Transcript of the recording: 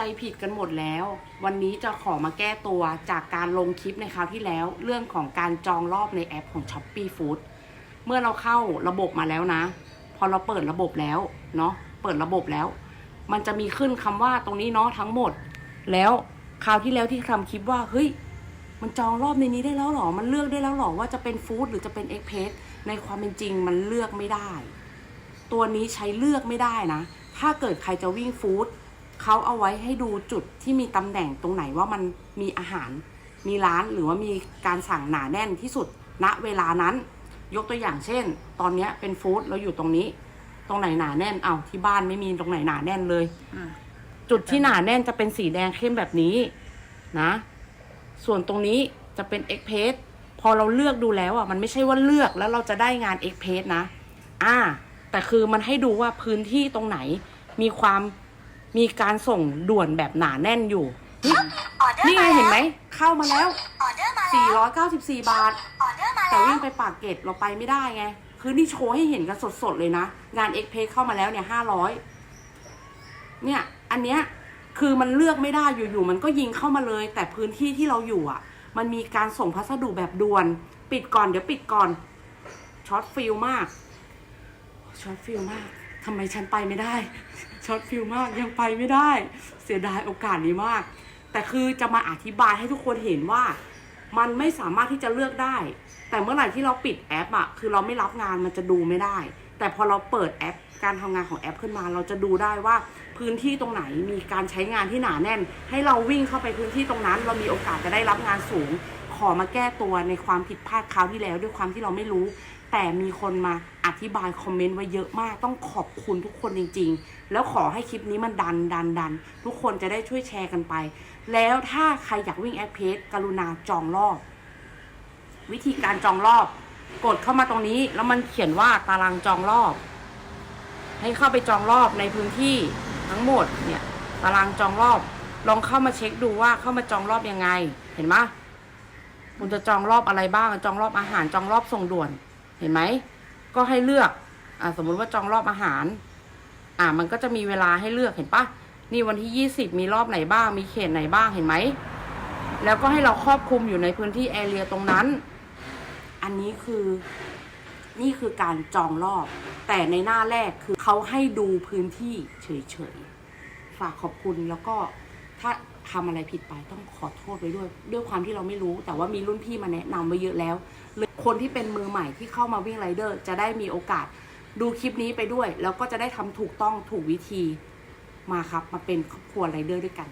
ใจผิดกันหมดแล้ว วันนี้จะขอมาแก้ตัวจากการลงคลิปในคราวที่แล้ว เรื่องของการจองรอบในแอปของ s h o p e e Food เมื่อเราเข้าระบบมาแล้วนะ พอเราเปิดระบบแล้วเนาะเปิดระบบแล้ว มันจะมีขึ้นคำว่าตรงนี้เนาะทั้งหมด แล้วคราวที่แล้วที่ทำคลิปว่าเฮ้ยมันจองรอบในนี้ได้แล้วหรอ มันเลือกได้แล้วหรอว่าจะเป็นฟู้ดหรือจะเป็นเอ็กเพสในความเป็นจริงมันเลือกไม่ได้ ตัวนี้ใช้เลือกไม่ได้นะ ถ้าเกิดใครจะวิ่งฟู้ด เขาเอาไว้ให้ดูจุดที่มีตำแหน่งตรงไหนว่ามันมีอาหาร มีร้านหรือว่ามีการสั่งหนาแน่นที่สุดณเวลานั้น ยกตัวอย่างเช่น ตอนเนี้ยเป็นฟู้ดเราอยู่ตรงนี้ ตรงไหนหนาแน่นเอาที่บ้านไม่มีตรงไหนหนาแน่นเลยอืมจุดที่หนาแน่นจะเป็นสีแดงเข้มแบบนี้นะ ส่วนตรงนี้จะเป็น e x p r e s s พอเราเลือกดูแล้วอะมันไม่ใช่ว่าเลือกแล้วเราจะได้งาน e x p r e s s นะ อ่า แต่คือมันให้ดูว่าพื้นที่ตรงไหนมีความ มีการส่งด่วนแบบหนาแน่นอยู่นี่ออเดอร์นี่ไงมาเห็นไหมแล้วเข้ามาแล้ว ออเดอร์มาแล้ว 494 บาท ออเดอร์มาแต่แล้ววิ่งไปปากเกร็ดเราไปไม่ได้ไง คือนี่โชว์ให้เห็นกันสดๆเลยนะ งานเอ็กเพเข้ามาแล้วเนี่ยห้าร้อยเนี่ย อันเนี้ย คือมันเลือกไม่ได้อยู่ๆ มันก็ยิงเข้ามาเลย แต่พื้นที่ที่เราอยู่อะ มันมีการส่งพัสดุแบบด่วน ปิดก่อนเดี๋ยวปิดก่อน ช็อตฟิลมาก ช็อตฟิลมาก ทำไมฉันไปไม่ได้ช็อตฟิลมากยังไปไม่ได้ เสียดายโอกาสนี้มาก แต่คือจะมาอธิบายให้ทุกคนเห็นว่า มันไม่สามารถที่จะเลือกได้ แต่เมื่อไหร่ที่เราปิดแอปอะคือเราไม่รับงานมันจะดูไม่ได้ แต่พอเราเปิดแอปการทำงานของแอปขึ้นมา เราจะดูได้ว่าพื้นที่ตรงไหนมีการใช้งานที่หนาแน่น ให้เราวิ่งเข้าไปพื้นที่ตรงนั้น เรามีโอกาสจะได้รับงานสูง ขอมาแก้ตัวในความผิดพลาดคราวที่แล้ว ด้วยความที่เราไม่รู้ แต่มีคนมาอธิบายคอมเมนต์ไว้เยอะมาก ต้องขอบคุณทุกคนจริง ๆ แล้วขอให้คลิปนี้มันดันดันดัน ทุกคนจะได้ช่วยแชร์กันไป แล้วถ้าใครอยากวิ่งแอปเพจกรุณาจองรอบ วิธีการจองรอบ กดเข้ามาตรงนี้ แล้วมันเขียนว่าตารางจองรอบ ให้เข้าไปจองรอบในพื้นที่ทั้งหมดเนี่ยตารางจองรอบลองเข้ามาเช็คดูว่าเข้ามาจองรอบยังไง เห็นไหม คุณจะจองรอบอะไรบ้าง จองรอบอาหาร จองรอบส่งด่วน เห็นไหม ก็ให้เลือก อ่า สมมุติว่าจองรอบอาหาร อ่า มันก็จะมีเวลาให้เลือก เห็นปะนี่วันที่ยี่สิบมีรอบไหนบ้าง มีเขตไหนบ้าง เห็นไหม แล้วก็ให้เราครอบคลุมอยู่ในพื้นที่แอเรียตรงนั้น อันนี้คือ นี่คือการจองรอบ แต่ในหน้าแรกคือเขาให้ดูพื้นที่เฉยๆ ฝากขอบคุณแล้วก็ ถ้าทำอะไรผิดไปต้องขอโทษไว้ด้วย ด้วยความที่เราไม่รู้ แต่ว่ามีรุ่นพี่มาแนะนำไว้เยอะแล้ว คนที่เป็นมือใหม่ที่เข้ามาวิ่งไรเดอร์จะได้มีโอกาสดูคลิปนี้ไปด้วย แล้วก็จะได้ทำถูกต้องถูกวิธีมาครับ มาเป็นครอบครัวไรเดอร์ด้วยกัน